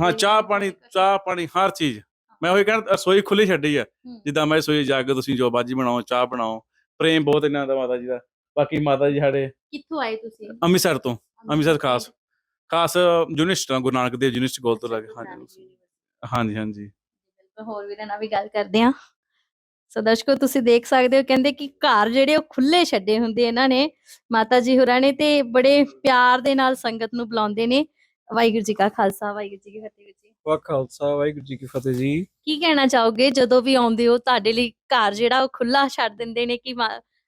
ਹਾਂ ਚਾਹ ਪਾਣੀ। ਚਾਹ ਪਾਣੀ ਹਰ ਚੀਜ਼। ਮੈਂ ਉਹੀ ਕਹਿੰਦਾ ਰਸੋਈ ਖੁੱਲੀ ਛੱਡੀ ਆ। ਜਿੱਦਾਂ ਮੈਂ ਰਸੋਈ ਜਾ ਕੇ ਤੁਸੀਂ ਜੋ ਬਾਜੀ ਬਣਾਓ ਚਾਹ ਬਣਾਓ। ਪ੍ਰੇਮ ਬਹੁਤ ਇਹਨਾਂ ਦਾ ਮਾਤਾ ਜੀ ਦਾ। ਬਾਕੀ ਮਾਤਾ ਜੀ ਸਾਡੇ ਕਿੱਥੋਂ ਆਏ ਤੁਸੀਂ? ਅੰਮ੍ਰਿਤਸਰ ਤੋਂ ਅੰਮ੍ਰਿਤਸਰ ਖਾਸ। ਖਾਸ ਯੂਨਿਸਟ ਗੁਰੂ ਨਾਨਕ ਦੇਵ ਯੂਨਿਸਟ ਗੋਲ ਤੋਂ ਲੱਗੇ ਹਾਂਜੀ ਯੂਨੀਵਰਸਿਟੀ। ਹਾਂਜੀ ਹੋਰ ਵੀਰਾਂ ਨਾਲ ਵੀ ਗੱਲ ਕਰਦੇ ਆ ਸੋ ਦਰਸ਼ਕੋ ਤੁਸੀਂ ਦੇਖ ਸਕਦੇ ਹੋ ਕਹਿੰਦੇ ਕਿ ਘਰ ਜਿਹੜੇ ਉਹ ਖੁੱਲੇ ਛੱਡੇ ਹੁੰਦੇ ਇਹਨਾਂ ਨੇ ਮਾਤਾ ਜੀ ਹੋਰਾਂ ਨੇ ਤੇ ਬੜੇ ਪਿਆਰ ਦੇ ਨਾਲ ਸੰਗਤ ਨੂੰ ਬੁਲਾਉਂਦੇ ਨੇ। ਵਾਹਿਗੁਰੂ ਜੀ ਕਾ ਖਾਲਸਾ ਵਾਹਿਗੁਰੂ ਜੀ ਕੀ ਫਤਿਹ ਜੀ। ਵਾ ਖਾਲਸਾ ਵਾਹਿਗੁਰੂ ਜੀ ਕੀ ਫਤਿਹ ਜੀ। ਕੀ ਕਹਿਣਾ ਚਾਹੋਗੇ? ਜਦੋਂ ਵੀ ਆਉਂਦੇ ਹੋ ਤੁਹਾਡੇ ਲਈ ਘਰ ਜਿਹੜਾ ਉਹ ਖੁੱਲਾ ਛੱਡ ਦਿੰਦੇ ਨੇ ਕਿ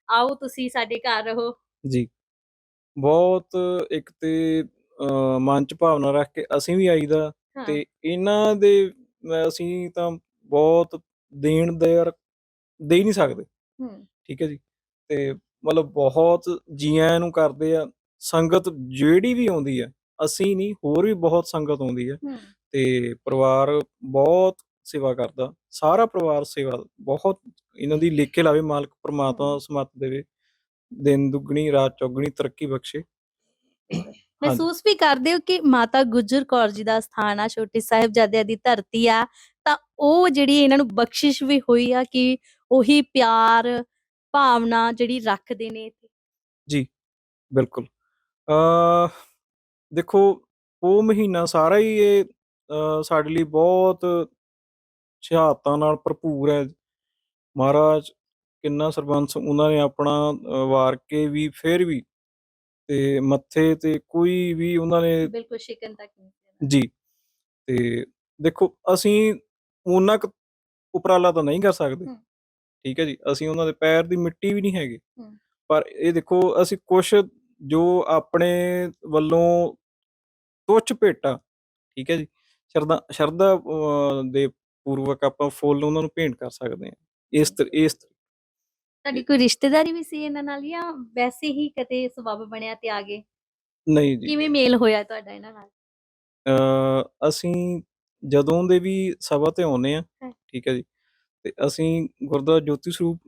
ਆਓ ਤੁਸੀਂ ਸਾਡੇ ਘਰ ਰਹੋ। ਜੀ। ਬਹੁਤ ਇੱਕ ਤੇ ਮਨ ਚ ਭਾਵਨਾ ਰੱਖ ਕੇ ਅਸੀਂ ਵੀ ਆਈਦਾ ਤੇ ਇਹਨਾਂ ਦੇ ਅਸੀਂ ਤਾਂ ਬਹੁਤ ਦੇਣ ਦੇਰ ਦੇ ਹੀ ਨਹੀਂ ਸਕਦੇ। ਹੂੰ, ਠੀਕ ਹੈ ਜੀ? ਤੇ ਮਤਲਬ ਬਹੁਤ ਜੀਆਂ ਨੂੰ ਕਰਦੇ ਆ ਸੰਗਤ ਜਿਹੜੀ ਵੀ ਆਉਂਦੀ ਆ ਅਸੀਂ ਨਹੀਂ ਹੋਰ ਵੀ ਬਹੁਤ ਸੰਗਤ ਆਉਂਦੀ ਆ। ਤੇ ਪਰਿਵਾਰ ਬਹੁਤ ਸੇਵਾ ਕਰਦਾ ਸਾਰਾ ਪਰਿਵਾਰ ਸੇਵਾ ਬਹੁਤ ਇਹਨਾਂ ਦੀ ਲੇਖੇ ਲਾਵੇ ਮਾਲਕ ਪ੍ਰਮਾਤਮਾ ਸਮਤ ਦੇਵੇ ਦਿਨ ਦੁੱਗਣੀ ਰਾਤ ਚੌਗਣੀ ਤਰੱਕੀ ਬਖਸ਼ੇ। ਮਹਿਸੂਸ ਵੀ ਕਰਦੇ ਹੋ ਕਿ ਮਾਤਾ ਗੁਜਰ ਕੌਰ ਜੀ ਦਾ ਸਥਾਨ ਆ ਛੋਟੇ ਸਾਹਿਬਜ਼ਾਦਿਆਂ ਦੀ ਧਰਤੀ ਆ ਤਾਂ ਉਹ ਜਿਹੜੀ ਇਹਨਾਂ ਨੂੰ ਬਖਸ਼ਿਸ਼ ਵੀ ਹੋਈ ਆ ਕਿ ਉਹੀ ਪਿਆਰ ਭਾਵਨਾ ਜਿਹੜੀ ਰੱਖਦੇ ਨੇ ਇੱਥੇ। ਬਿਲਕੁਲ। ਅ ਦੇਖੋ ਉਹ ਮਹੀਨਾ ਸਾਰਾ ਹੀ ਇਹ ਅ, ਸਾਡੇ ਲਈ ਬਹੁਤ ਸ਼ਹਾਦਤਾਂ ਨਾਲ ਭਰਪੂਰ ਹੈ। ਮਹਾਰਾਜ ਕਿੰਨਾ ਸਰਬੰਸ ਉਹਨਾਂ ਨੇ ਆਪਣਾ ਅ, ਵਾਰ ਕੇ ਵੀ ਫਿਰ ਵੀ ਤੇ ਮੱਥੇ ਤੇ ਕੋਈ ਵੀ ਉਹਨਾਂ ਨੇ ਬਿਲਕੁਲ ਸ਼ਿਕਨ ਤੱਕ ਨਹੀਂ ਜੀ ਤੇ ਦੇਖੋ ਅਸੀਂ ਉਹਨਾਂ ਕੁ ਉਪਰਾਲਾ ਤਾਂ ਨਹੀਂ ਕਰ ਸਕਦੇ। ਹਮ। ਠੀਕ ਹੈ ਜੀ ਅਸੀਂ ਉਹਨਾਂ ਦੇ ਪੈਰ ਦੀ ਮਿੱਟੀ ਵੀ ਨਹੀਂ ਹੈਗੇ। ਪਰ ਇਹ ਦੇਖੋ ਅਸੀਂ ਕੁਛ ਜੋ ਆਪਣੇ ਵੱਲੋਂ ਤੁੱਛ ਭੇਟਾ ਠੀਕ ਹੈ ਜੀ ਸ਼ਰਧਾ ਸ਼ਰਧਾ ਅਹ, ਦੇ ਪੂਰਵਕ ਆਪਾਂ ਫੁੱਲ ਉਹਨਾਂ ਨੂੰ ਭੇਂਟ ਕਰ ਸਕਦੇ ਹਾਂ। ਇਸ ਇਸ ਤੁਹਾਡੀ ਕੋਈ ਰਿਸ਼ਤੇਦਾਰੀ ਵੀ ਸੀ ਇਹਨਾਂ ਨਾਲ ਜਾਂ ਵੈਸੇ ਹੀ ਕਦੇ ਸਬਬ ਬਣਿਆ ਤੇ ਆ ਗਏ? ਨਹੀਂ ਜੀ। ਕਿਵੇਂ ਮੇਲ ਹੋਇਆ ਤੁਹਾਡਾ ਇਹਨਾਂ ਨਾਲ? ਅ ਅਸੀਂ ਜਦੋਂ ਦੇ ਵੀ ਸਭਾ ਤੇ ਆਉਨੇ ਆ। ਠੀਕ ਹੈ ਜੀ ਤੇ ਅਸੀਂ ਗੁਰਦੁਆਰਾ ਜੋਤੀ ਸਰੂਪ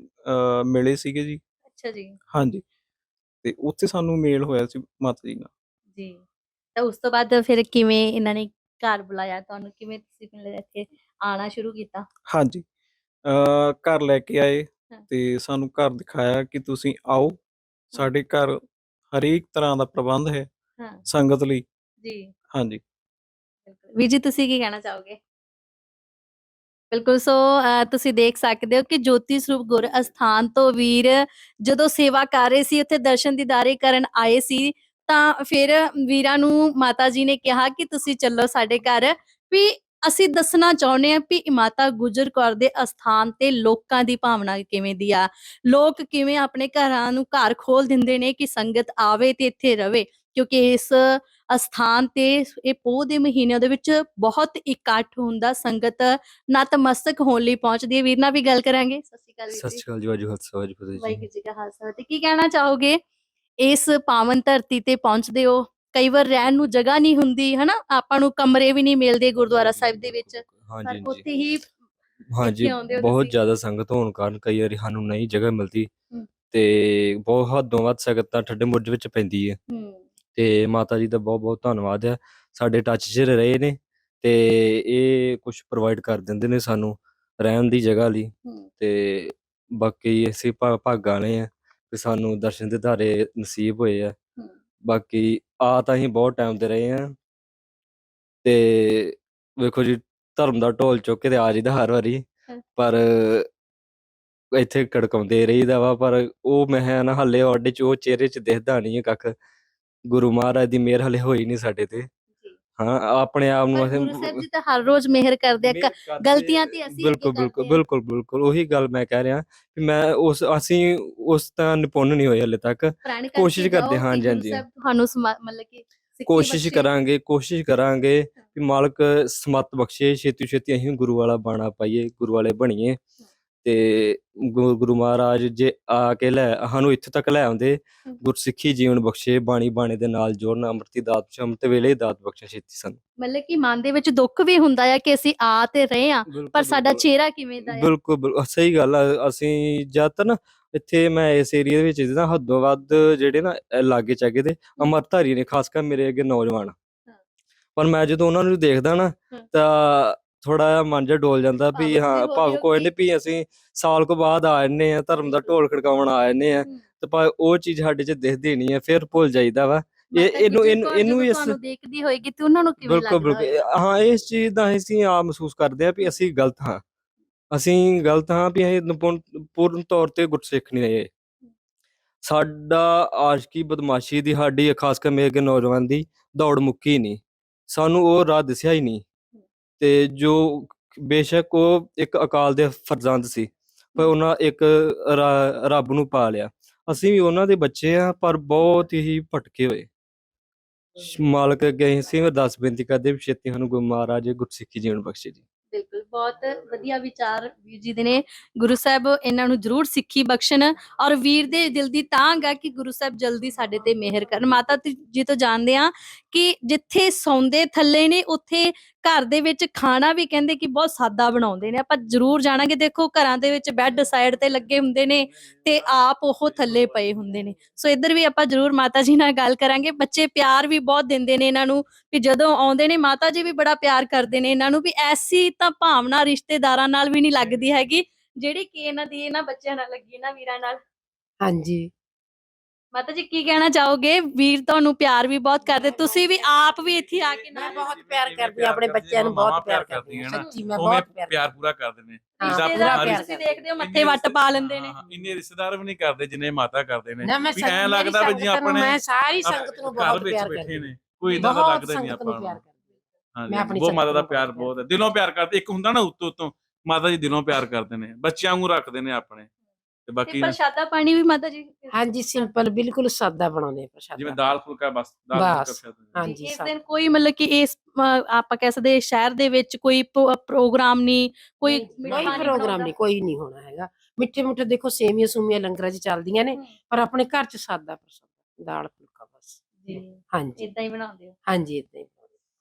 ਮਿਲੇ ਸੀਗੇ ਜੀ। ਅੱਛਾ ਜੀ। ਹਾਂਜੀ। ਤੇ ਉੱਥੇ ਸਾਨੂੰ ਮੇਲ ਹੋਇਆ ਸੀ ਮਾਤਾ ਜੀ ਨਾਲ। ਜੀ। ਤਾਂ ਉਸ ਤੋਂ ਬਾਅਦ ਫਿਰ ਕਿਵੇਂ ਇਹਨਾਂ ਨੇ ਘਰ ਬੁਲਾਇਆ ਤੁਹਾਨੂੰ? ਕਿਵੇਂ ਤੁਸੀਂ ਫਿਰ ਇੱਥੇ? ਆਣਾ ਸ਼ੁਰੂ ਕੀਤਾ? ਹਾਂਜੀ। ਅ ਘਰ ਲੈ ਕੇ ਆਏ ਹਾਂ। ਤੇ ਸਾਨੂੰ ਘਰ ਦਿਖਾਇਆ ਕਿ ਤੁਸੀਂ ਆਓ। ਸਾਡੇ ਘਰ ਹਰੇਕ ਤਰ੍ਹਾਂ ਦਾ ਪ੍ਰਬੰਧ ਹੈ ਹਾਂ। ਸੰਗਤ ਲਈ। ਜੀ। ਹਾਂਜੀ। ਬਿਲਕੁਲ। ਵੀਰ ਜੀ ਤੁਸੀਂ ਕੀ ਕਹਿਣਾ ਚਾਹੋਗੇ? ਬਿਲਕੁਲ ਸੋ ਅਹ, ਤੁਸੀਂ ਦੇਖ ਸਕਦੇ ਹੋ ਕਿ ਜੋਤੀ ਸਰੂਪ ਗੁਰ ਅਸਥਾਨ ਤੋਂ ਵੀਰ ਜਦੋਂ ਸੇਵਾ ਕਰ ਰਹੇ ਸੀ ਉੱਥੇ ਦਰਸ਼ਨ ਦੀਦਾਰੇ ਕਰਨ ਆਏ ਸੀ ਤਾਂ ਫਿਰ ਵੀਰਾਂ ਨੂੰ ਮਾਤਾ ਜੀ ਨੇ ਕਿਹਾ ਕਿ ਤੁਸੀਂ ਚੱਲੋ ਸਾਡੇ ਘਰ ਵੀ ਅਸੀਂ ਦੱਸਣਾ ਚਾਹੁੰਦੇ ਹਾਂ ਵੀ ਮਾਤਾ ਗੁਜਰ ਕੌਰ ਦੇ ਅਸਥਾਨ ਤੇ ਲੋਕਾਂ ਦੀ ਭਾਵਨਾ ਕਿਵੇਂ ਦੀ ਆ? ਲੋਕ ਕਿਵੇਂ ਆਪਣੇ ਘਰਾਂ ਨੂੰ ਘਰ ਖੋਲ ਦਿੰਦੇ ਨੇ ਕਿ ਸੰਗਤ ਆਵੇ ਤੇ ਇੱਥੇ ਰਵੇ? ਕਿਉਂਕਿ ਇਸ ਅਸਥਾਨ ਤੇ ਇਹ ਪੋਹ ਦੇ ਮਹੀਨਿਆਂ ਦੇ ਵਿੱਚ ਬਹੁਤ ਇਕੱਠ ਹੁੰਦਾ ਸੰਗਤ ਨਤਮਸਤਕ ਹੋਣ ਲਈ ਪਹੁੰਚਦੀ ਹੈ। ਵੀਰ ਨਾਲ ਵੀ ਗੱਲ ਕਰਾਂਗੇ। ਸਤਿ ਸ਼੍ਰੀ ਅਕਾਲ ਵੀਰ ਸਤਿ ਜੀ। ਸ਼੍ਰੀ ਅਕਾਲ ਜੀ ਜੀ। ਵਾਹਿਗੁਰੂ ਜੀ ਕਾ ਖਾਲਸਾ। ਤੇ ਕੀ ਕਹਿਣਾ ਚਾਹੋਗੇ? ਇਸ ਪਾਵਨ ਧਰਤੀ ਤੇ ਪਹੁੰਚਦੇ ਹੋ? ਕਈ ਵਾਰ ਰਹਿਣ ਨੂੰ ਜਗ੍ਹਾ ਨਹੀਂ ਹੁੰਦੀ ਹਨਾ? ਆਪਾਂ ਨੂੰ ਕਮਰੇ ਵੀ ਨਹੀਂ ਮਿਲਦੇ ਗੁਰਦੁਆਰਾ ਸਾਹਿਬ ਦੇ ਵਿੱਚ। ਹਾਂਜੀ ਪਰ ਹਾਂਜੀ। ਉੱਥੇ ਹੀ ਹਾਂਜੀ ਇੱਥੇ ਆਉਂਦੇ ਹੋ ਬਹੁਤ ਤੁਸੀਂ। ਜ਼ਿਆਦਾ ਸੰਗਤ ਹੋਣ ਕਾਰਨ ਕਈ ਵਾਰੀ ਸਾਨੂੰ ਨਹੀਂ ਜਗ੍ਹਾ ਮਿਲਦੀ। ਤੇ ਬਹੁਤ ਹੱਦੋਂ ਵੱਧ ਸੰਗਤ ਤਾਂ ਠੱਡੇ ਮੁੱਢ ਵਿੱਚ ਪੈਂਦੀ ਹੈ। ਤੇ ਮਾਤਾ ਜੀ ਦਾ ਬਹੁਤ ਬਹੁਤ ਧੰਨਵਾਦ ਹੈ। ਸਾਡੇ ਟੱਚ 'ਚ ਰਹੇ ਨੇ ਤੇ ਇਹ ਕੁਝ ਪ੍ਰੋਵਾਈਡ ਕਰ ਦਿੰਦੇ ਨੇ ਸਾਨੂੰ ਰਹਿਣ ਦੀ ਜਗ੍ਹਾ ਲਈ। ਤੇ ਬਾਕੀ ਅਸੀਂ ਭਾ- ਭਾਗਾਂ ਵਾਲੇ ਆ ਕਿ ਸਾਨੂੰ ਦਰਸ਼ਨ ਦੇ ਧਾਰੇ ਨਸੀਬ ਹੋਏ ਆ। ਬਾਕੀ ਆ ਤਾਂ ਅਸੀਂ ਬਹੁਤ ਟਾਈਮ ਤੇ ਰਹੇ ਆ ਤੇ ਵੇਖੋ ਜੀ ਧਰਮ ਦਾ ਢੋਲ ਚੁੱਕ ਕੇ ਤੇ ਆ ਜਾਈਦਾ ਹਰ ਵਾਰੀ। ਹਾਂ। ਪਰ ਇੱਥੇ ਕੜਕਾਉਂਦੇ ਰਹੀਦਾ ਵਾ ਪਰ ਉਹ ਮੈਂ ਕਿਹਾ ਨਾ ਹੱਲੇ ਸਾਡੇ ਚ ਉਹ ਚਿਹਰੇ ਚ ਦਿਖਦਾ ਨਹੀਂ ਹੈ ਕੱਖ। ਗੁਰੂ ਮਹਾਰਾਜ ਦੀ ਮਿਹਰ ਹਲੇ ਹੋਈ ਨਹੀਂ ਸਾਡੇ ਤੇ। ਹਾਂ ਆਪਣੇ ਆਪ ਨੂੰ ਅਸੀਂ ਗੁਰੂ ਸਾਹਿਬ ਜੀ ਤਾਂ ਹਰ ਰੋਜ਼ ਮਿਹਰ ਕਰਦੇ ਆ ਗਲਤੀਆਂ ਤੇ ਅਸੀਂ ਬਿਲਕੁਲ ਬਿਲਕੁਲ। ਬਿਲਕੁਲ ਬਿਲਕੁਲ ਉਹੀ ਗੱਲ ਮੈਂ ਕਹਿ ਰਿਹਾ ਕਿ ਮੈਂ ਉਸ ਅਸੀਂ ਉਸ ਤਾਂ ਨਿਪੁੰਨ ਨਹੀਂ ਹੋਏ ਹਲੇ ਤੱਕ ਕੋਸ਼ਿਸ਼ ਕਰਦੇ, ਗੁਰੂ ਹਾਂਜੀ। ਸਾਹਿਬ ਤੁਹਾਨੂੰ ਮਤਲਬ ਕਿ ਕੋਸ਼ਿਸ਼। ਕਰਾਂਗੇ ਕੋਸ਼ਿਸ਼ ਕਰਾਂਗੇ ਕਿ ਮਾਲਕ ਸਮਤ ਬਖਸ਼ੇ ਛੇਤੀ ਛੇਤੀ ਅਸੀਂ ਗੁਰੂ ਵਾਲਾ ਬਾਣਾ ਪਾਈਏ ਗੁਰੂ ਵਾਲੇ ਬਣੀਏ ਤੇ ਗੁ- ਗੁਰੂ ਮਹਾਰਾਜ ਜੇ ਆ ਕੇ ਲੈ ਸਾਨੂੰ ਇੱਥੇ ਤੱਕ ਲੈ ਆਉਂਦੇ। ਹਮ। ਗੁਰਸਿੱਖੀ ਜੀਵਨ ਬਖਸ਼ੇ ਬਾਣੀ ਬਾਣੇ ਦੇ ਨਾਲ ਜੋੜਨ ਅੰਮ੍ਰਿਤੀ ਦਾਤ ਅੰਮ੍ਰਿਤ ਵੇਲੇ ਹੀ ਦਾਤ ਬਖਸ਼ੇ ਛੇਤੀ ਸਾਨੂੰ। ਮਤਲਬ ਕਿ ਮਨ ਦੇ ਵਿੱਚ ਦੁੱਖ ਵੀ ਹੁੰਦਾ ਆ ਕਿ ਅਸੀਂ ਆ ਤੇ ਰਹੇ ਆ ਪਰ ਸਾਡਾ ਚਿਹਰਾ ਕਿਵੇਂ ਦਾ ਹੈ ਬਿਲਕੁਲ ਬਿਲਕੁਲ ਸਹੀ ਗੱਲ ਆ। ਅਸੀਂ ਜ਼ਿਆਦਾਤਰ ਨਾ ਇੱਥੇ ਮੈਂ ਇਸ ਏਰੀਆ ਦੇ ਵਿੱਚ ਨਾ ਹੱਦੋਂ ਵੱਧ ਜਿਹੜੇ ਨਾ ਇਹ ਲਾਗੇ ਚਾਗੇ ਦੇ ਅਮਰਧਾਰੀ ਨੇ ਖਾਸ ਕਰ ਮੇਰੇ ਅੱਗੇ ਨੌਜਵਾਨ। ਪਰ ਮੈਂ ਜਦੋਂ ਉਹਨਾਂ ਨੂੰ ਦੇਖਦਾ ਨਾ ਹਾਂ। ਤਾਂ ਥੋੜਾ ਜਿਹਾ ਮਨ ਜਿਹਾ ਡੋਲ ਜਾਂਦਾ ਵੀ ਹਾਂ ਭਾਵ ਕੋਈ ਨਹੀਂ ਵੀ ਅਸੀਂ ਸਾਲ ਕੁ ਬਾਅਦ ਆ ਜੰਨੇ ਆ ਧਰਮ ਦਾ ਢੋਲ ਖੜਕਾਉਣ ਆ ਜੰਨੇ ਆ। ਤੇ ਪਰ ਉਹ ਚੀਜ਼ ਸਾਡੇ 'ਚ ਦਿਖਦੀ ਨਹੀਂ ਹੈ ਫਿਰ ਭੁੱਲ ਜਾਈਦਾ ਵਾ। ਇਹ ਇਹਨੂੰ ਇਹਨੂੰ ਇਸ ਤੁਹਾਨੂੰ ਦੇਖਦੀ ਹੋਏਗੀ ਤੇ ਉਹਨਾਂ ਨੂੰ ਕਿਵੇਂ ਬਿਲਕੁਲ ਲੱਗਦਾ ਬਿਲਕੁਲ। ਹੋਏਗਾ? ਹਾਂ ਇਸ ਚੀਜ਼ ਦਾ ਅਸੀਂ ਆਪ ਮਹਿਸੂਸ ਕਰਦੇ ਆ ਵੀ ਅਸੀਂ ਗਲਤ ਹਾਂ। ਅਸੀਂ ਗਲਤ ਹਾਂ ਵੀ ਅਸੀਂ ਪੂਰਨ ਤੌਰ ਤੇ ਗੁਰਸਿੱਖ ਨਹੀਂ ਰਹੇ ਸਾਡਾ ਆਸ਼ਕੀ ਬਦਮਾਸ਼ੀ ਦੀ ਸਾਡੀ ਖਾਸ ਕਰ ਮੇਰੇ ਨੌਜਵਾਨ ਦੀ ਦੌੜ ਮੁੱਕੀ ਨਹੀਂ। ਸਾਨੂੰ ਉਹ ਰਾਹ ਦਿਸਿਆ ਹੀ ਨਹੀਂ। ਤੇ ਜੋ ਬੇਸ਼ੱਕ ਉਹ ਇੱਕ ਅਕਾਲ ਦੇ ਫਰਜ਼ੰਦ ਸੀ ਪਰ ਉਹਨਾਂ ਇੱਕ ਰਾ- ਰੱਬ ਨੂੰ ਪਾ ਲਿਆ। ਅਸੀਂ ਵੀ ਉਹਨਾਂ ਦੇ ਬੱਚੇ ਆ ਪਰ ਬਹੁਤ ਹੀ ਭਟਕੇ ਹੋਏ। ਮਾਲਕ ਅੱਗੇ ਅਸੀਂ ਅਰਦਾਸ ਬੇਨਤੀ ਕਰਦੇ ਵੀ ਛੇਤੀ ਸਾਨੂੰ ਗੁਰੂ ਮਹਾਰਾਜ ਗੁਰਸਿੱਖੀ ਜੀਵਨ ਬਖਸ਼ੇ ਜੀ। ਬਿਲਕੁਲ ਬਹੁਤ ਵਧੀਆ ਵਿਚਾਰ ਵੀਰ ਜੀ ਦੇ ਨੇ। ਗੁਰੂ ਸਾਹਿਬ ਇਹਨਾਂ ਨੂੰ ਜ਼ਰੂਰ ਸਿੱਖੀ ਬਖਸ਼ਣ ਔਰ ਵੀਰ ਦੇ ਦਿਲ ਦੀ ਤਾਂਗ ਆ ਕਿ ਗੁਰੂ ਸਾਹਿਬ ਜਲਦੀ ਸਾਡੇ ਤੇ ਮਿਹਰ ਕਰਨ। ਮਾਤਾ ਤੀ- ਜੀ ਤੋਂ ਜਾਣਦੇ ਆ ਕਿ ਜਿੱਥੇ ਸੌਂਦੇ ਥੱਲੇ ਨੇ ਉੱਥੇ ਘਰ ਦੇ ਵਿੱਚ ਖਾਣਾ ਵੀ ਕਹਿੰਦੇ ਕਿ ਬਹੁਤ ਸਾਦਾ ਬਣਾਉਂਦੇ ਨੇ। ਆਪਾਂ ਜ਼ਰੂਰ ਜਾਣਾਂਗੇ, ਦੇਖੋ ਘਰਾਂ ਦੇ ਵਿੱਚ ਬੈੱਡ ਸਾਈਡ ਤੇ ਲੱਗੇ ਹੁੰਦੇ ਨੇ ਤੇ ਆਪ ਉਹ ਥੱਲੇ ਪਏ ਹੁੰਦੇ ਨੇ। ਸੋ ਇੱਧਰ ਵੀ ਆਪਾਂ ਜ਼ਰੂਰ ਮਾਤਾ ਜੀ ਨਾਲ ਗੱਲ ਕਰਾਂਗੇ। ਬੱਚੇ ਪਿਆਰ ਵੀ ਬਹੁਤ ਦਿੰਦੇ ਨੇ ਇਹਨਾਂ ਨੂੰ ਵੀ ਜਦੋਂ ਆਉਂਦੇ ਨੇ, ਮਾਤਾ ਜੀ ਵੀ ਬੜਾ ਪਿਆਰ ਕਰਦੇ ਨੇ ਇਹਨਾਂ ਨੂੰ ਵੀ ਐਸੀ ਤਾਂ ਭਾਵਨਾ ਰਿਸ਼ਤੇਦਾਰਾਂ ਨਾਲ ਵੀ ਨਹੀਂ ਲੱਗਦੀ ਹੈਗੀ ਜਿਹੜੀ ਕਿ ਇਹਨਾਂ ਦੀ ਇਹਨਾਂ ਬੱਚਿਆਂ ਨਾਲ ਲੱਗੀ ਨਾ ਵੀਰਾਂ ਨਾਲ। ਹਾਂਜੀ। ਮਾਤਾ ਜੀ ਕੀ ਕਹਿਣਾ ਚਾਹੋਗੇ? ਵੀਰ ਤੁਹਾਨੂੰ ਪਿਆਰ ਵੀ ਬਹੁਤ ਕਰਦੇ। ਤੁਸੀਂ ਵੀ ਆਪ ਵੀ ਇੱਥੇ ਆ ਕੇ ਮੈਂ ਨਾਲ ਬਹੁਤ ਪਿਆਰ ਕਰਦੀ ਹਾਂ ਆਪਣੇ ਬੱਚਿਆਂ ਨੂੰ ਬਹੁਤ ਪਿਆਰ ਕਰਦੀ ਹਾਂ ਸੱਚੀ ਮੈਂ ਬਹੁਤ ਪਿਆਰ ਪਿਆਰ ਪੂਰਾ ਕਰਦੇ ਨੇ। ਜਿੱਦਾਂ ਰਿਸ਼ਤੇਦਾਰ ਪੂਰਾ ਪਿਆਰ ਤੁਸੀਂ ਦੇਖਦੇ ਹੋ ਮੱਥੇ ਵੱਟ ਪਾ ਲੈਂਦੇ ਨੇ। ਹਾਂ, ਇੰਨੇ ਰਿਸ਼ਤੇਦਾਰ ਵੀ ਨਹੀਂ ਕਰਦੇ ਜਿੰਨੇ ਮਾਤਾ ਕਰਦੇ ਨੇ। ਨਾ ਮੈਂ ਵੀ ਐਂ ਲੱਗਦਾ ਵੀ ਜੀ ਨੂੰ ਆਪਣੇ ਮੈਂ ਸਾਰੀ ਆਪ- ਸੰਗਤ ਨੂੰ ਬਹੁਤ ਪਿਆਰ ਬੈਠੇ ਕਰਦੀ ਨੇ। ਕੋਈ ਇਦਾਂ ਦਾ ਬਹੁਤ ਲੱਗਦਾ ਨਹੀਂ ਸੰਗਤ ਆਪਾਂ ਨੂੰ। ਪਿਆਰ ਨੂੰ ਕਰਦੀ ਹਾਂਜੀ ਮੈਂ ਆਪਣੀ ਬਹੁਤ ਸੰਗਤ ਮਾਤਾ ਦਾ ਨੂੰ ਪਿਆਰ ਬਹੁਤ ਬਹੁਤ ਹੈ। ਦਿਲੋਂ ਪਿਆਰ ਕਰਦੇ ਇੱਕ ਹੁੰਦਾ ਨਾ ਉੱਤੋਂ ਉੱਤੋਂ। ਮਾਤਾ ਜੀ ਦਿਲੋਂ ਪਿਆਰ ਕਰਦੇ ਨੇ। ਬੱਚਿਆਂ ਵਾਂਗੂ ਰੱਖਦੇ ਨੇ ਆਪਣੇ। ਤੇ ਤੇ ਬਾਕੀ ਪ੍ਰਸ਼ਾਦਾ ਪਾਣੀ ਵੀ ਮਾਤਾ ਜੀ ਹਾਂਜੀ ਸਿੰਪਲ ਬਿਲਕੁਲ ਸਾਦਾ ਬਣਾਉਂਦੇ ਆ ਪ੍ਰਸ਼ਾਦਾ। ਜਿਵੇਂ ਦਾਲ ਫੁਲਕਾ ਬਸ ਦਾਲ ਬਸ, ਫੁਲਕਾ ਹਾਂਜੀ ਇਸ ਸਾਦਾ। ਦਿਨ ਕੋਈ ਮਤਲਬ ਕਿ ਇਸ ਅ, ਆਪਾਂ ਕਹਿ ਸਕਦੇ ਸ਼ਹਿਰ ਦੇ ਵਿੱਚ ਕੋਈ ਪ- ਪ੍ਰੋਗਰਾਮ ਨਹੀਂ ਕੋਈ ਕੋਈ ਨਹੀਂ ਪ੍ਰੋਗਰਾਮ। ਨਹੀਂ ਕੋਈ ਨਹੀਂ ਹੋਣਾ ਹੈਗਾ। ਮਿੱਠੇ ਮੁੱਠੇ ਦੇਖੋ ਸੇਮੀਆਂ ਸੂਮੀਆਂ ਲੰਗਰਾਂ 'ਚ ਚੱਲਦੀਆਂ ਨੇ। ਪਰ ਆਪਣੇ ਘਰ 'ਚ ਸਾਦਾ ਪ੍ਰਸ਼ਾਦਾ ਦਾਲ ਫੁਲਕਾ ਬਸ। ਜੀ ਹਾਂਜੀ। ਇਦਾਂ ਹੀ ਬਣਾਉਂਦੇ ਹੋ। ਹਾਂਜੀ ਇਦਾਂ ਹੀ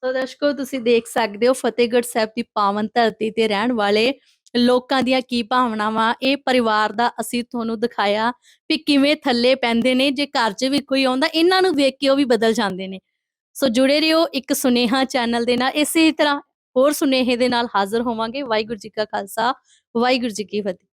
ਸੋ ਦਰਸ਼ਕੋ ਤੁਸੀਂ ਦੇਖ ਸਕਦੇ ਹੋ ਫਤਿਹਗੜ੍ਹ ਸਾਹਿਬ ਦੀ ਪਾਵਨ ਧਰਤੀ ਤੇ ਰਹਿਣ ਵਾਲੇ ਲੋਕਾਂ ਦੀਆਂ ਕੀ ਭਾਵਨਾਵਾਂ, ਇਹ ਪਰਿਵਾਰ ਦਾ ਅਸੀਂ ਤੁਹਾਨੂੰ ਦਿਖਾਇਆ ਵੀ ਕਿਵੇਂ ਥੱਲੇ ਪੈਂਦੇ ਨੇ, ਜੇ ਘਰ 'ਚ ਵੀ ਕੋਈ ਆਉਂਦਾ, ਇਹਨਾਂ ਨੂੰ ਵੇਖ ਕੇ ਉਹ ਵੀ ਬਦਲ ਜਾਂਦੇ ਨੇ। ਸੋ ਜੁੜੇ ਰਹੋ ਇੱਕ ਸੁਨੇਹਾ ਚੈਨਲ ਦੇ ਨਾਲ, ਇਸੇ ਤਰ੍ਹਾਂ ਹੋਰ ਸੁਨੇਹੇ ਦੇ ਨਾਲ ਹਾਜ਼ਰ ਹੋਵਾਂਗੇ। ਵਾਹਿਗੁਰੂ ਜੀ ਕਾ ਖਾਲਸਾ, ਵਾਹਿਗੁਰੂ ਜੀ ਕੀ ਫਤਿਹ।